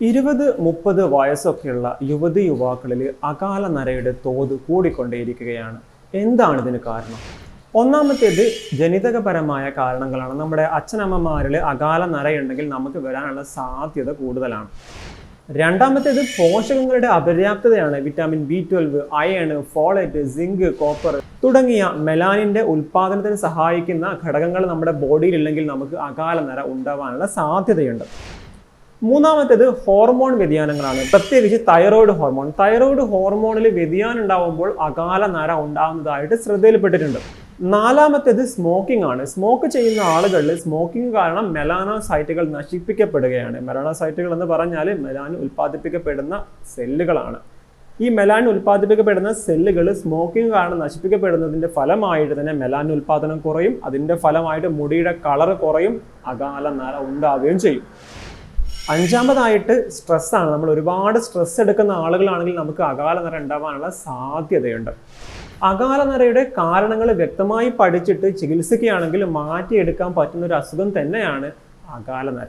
ഇരുപത് മുപ്പത് വയസ്സൊക്കെയുള്ള യുവതി യുവാക്കളിൽ അകാല നരയുടെ തോത് കൂടിക്കൊണ്ടേയിരിക്കുകയാണ്. എന്താണ് ഇതിന് കാരണം? ഒന്നാമത്തേത് ജനിതകപരമായ കാരണങ്ങളാണ്. നമ്മുടെ അച്ഛനമ്മമാരിൽ അകാല നരയുണ്ടെങ്കിൽ നമുക്ക് വരാനുള്ള സാധ്യത കൂടുതലാണ്. രണ്ടാമത്തേത് പോഷകങ്ങളുടെ അപര്യാപ്തതയാണ്. Vitamin B twelve iron folate zinc copper തുടങ്ങിയ മെലാനിന്റെ ഉൽപാദനത്തിന് സഹായിക്കുന്ന ഘടകങ്ങൾ നമ്മുടെ ബോഡിയിൽ ഇല്ലെങ്കിൽ നമുക്ക് അകാല നര ഉണ്ടാവാനുള്ള സാധ്യതയുണ്ട്. മൂന്നാമത്തേത് ഹോർമോൺ വ്യതിയാനങ്ങളാണ്. പ്രത്യേകിച്ച് തൈറോയ്ഡ് ഹോർമോൺ തൈറോയ്ഡ് ഹോർമോണിൽ വ്യതിയാനം ഉണ്ടാവുമ്പോൾ അകാല നര ഉണ്ടാകുന്നതായിട്ട് ശ്രദ്ധയിൽപ്പെട്ടിട്ടുണ്ട്. നാലാമത്തേത് സ്മോക്കിംഗ് ആണ്. സ്മോക്ക് ചെയ്യുന്ന ആളുകളിൽ സ്മോക്കിംഗ് കാരണം മെലാനോസൈറ്റുകൾ നശിപ്പിക്കപ്പെടുകയാണ്. മെലാനോസൈറ്റുകൾ എന്ന് പറഞ്ഞാൽ മെലാൻ ഉൽപ്പാദിപ്പിക്കപ്പെടുന്ന സെല്ലുകളാണ് ഈ മെലാൻ ഉൽപ്പാദിപ്പിക്കപ്പെടുന്ന സെല്ലുകൾ സ്മോക്കിംഗ് കാരണം നശിപ്പിക്കപ്പെടുന്നതിന്റെ ഫലമായിട്ട് തന്നെ മെലാൻ ഉൽപ്പാദനം കുറയും. അതിന്റെ ഫലമായിട്ട് മുടിയുടെ കളർ കുറയും. അകാല നര ഉണ്ടാവുകയും ചെയ്യും. അഞ്ചാമതായിട്ട് സ്ട്രെസ്സാണ്. നമ്മൾ ഒരുപാട് സ്ട്രെസ് എടുക്കുന്ന ആളുകളാണെങ്കിൽ നമുക്ക് അകാല നിര ഉണ്ടാവാനുള്ള സാധ്യതയുണ്ട്. അകാല നിരയുടെ കാരണങ്ങൾ വ്യക്തമായി പഠിച്ചിട്ട് ചികിത്സിക്കുകയാണെങ്കിൽ മാറ്റിയെടുക്കാൻ പറ്റുന്ന ഒരു അസുഖം തന്നെയാണ് അകാല നിര.